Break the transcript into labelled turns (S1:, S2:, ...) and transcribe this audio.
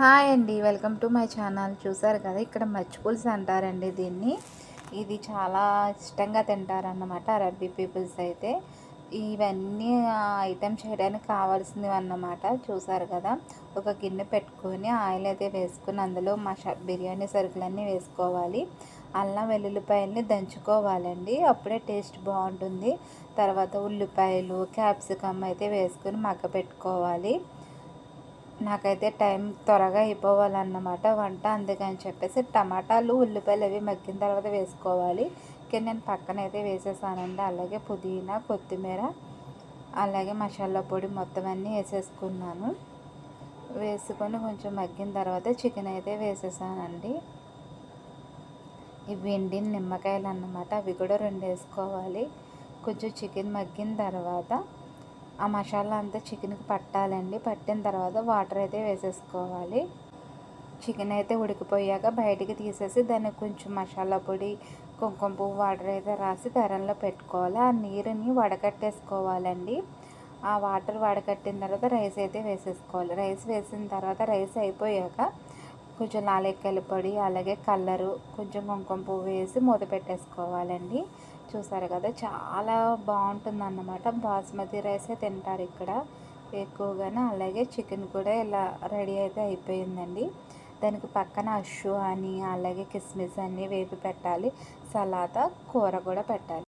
S1: Hi అండి. Welcome to my channel. చూసారు కదా ఇక్కడ మచ్చిపుల్స్ అంటారండి దీన్ని. ఇది చాలా ఇష్టంగా తింటారన్నమాట అరబ్బీ పీపుల్స్ అయితే. ఇవన్నీ ఐటెం చేయడానికి కావాల్సినవి అన్నమాట. చూసారు కదా ఒక గిన్నె పెట్టుకొని ఆయిల్ అయితే వేసుకుని అందులో మషా బిర్యానీ సరుకులన్నీ వేసుకోవాలి. అల్లం వెల్లుల్లిపాయల్ని దంచుకోవాలండి. అప్పుడే టేస్ట్ బాగుంటుంది. తర్వాత ఉల్లిపాయలు క్యాప్సికమ్ అయితే వేసుకొని మగ్గ పెట్టుకోవాలి నాకైతే టైం త్వరగా అయిపోవాలన్నమాట వంట. అందుకని చెప్పేసి టమాటాలు ఉల్లిపాయలు అవి మగ్గిన తర్వాత వేసుకోవాలి. కానీ నేను పక్కన అయితే వేసేసానండి. అలాగే పుదీనా కొత్తిమీర అలాగే మసాలా పొడి మొత్తం అన్నీ వేసేసుకున్నాను. వేసుకొని కొంచెం మగ్గిన తర్వాత చికెన్ అయితే వేసేసానండి. ఇవి ఎండిన నిమ్మకాయలు అన్నమాట. అవి కూడా రెండు వేసుకోవాలి. కొంచెం చికెన్ మగ్గిన తర్వాత ఆ మసాలా అంతా చికెన్కి పట్టాలండి. పట్టిన తర్వాత వాటర్ అయితే వేసేసుకోవాలి. చికెన్ అయితే ఉడికిపోయాక బయటికి తీసేసి దానికి కొంచెం మసాలా పొడి కుంకుమ పువ్వు వాటర్ అయితే రాసి పెరంలో పెట్టుకోవాలి. ఆ నీరుని వడకట్టేసుకోవాలండి. ఆ వాటర్ వడకట్టిన తర్వాత రైస్ అయితే వేసేసుకోవాలి. రైస్ వేసిన తర్వాత రైస్ అయిపోయాక కొంచెం నాలుగెక్కల పొడి అలాగే కలరు కొంచెం కుంకుమ పువ్వు వేసి మూత పెట్టేసుకోవాలండి. చూసారు కదా చాలా బాగుంటుంది అన్నమాట బాస్మతి రైసే తింటారు ఇక్కడ. ఎక్కువగానే అలాగే చికెన్ కూడా ఇలా రెడీ అయితే అయిపోయిందండి. దానికి పక్కన అషు అని అలాగే కిస్మిస్ అన్నీ వేపి పెట్టాలి. సలాత కూర కూడా పెట్టాలి.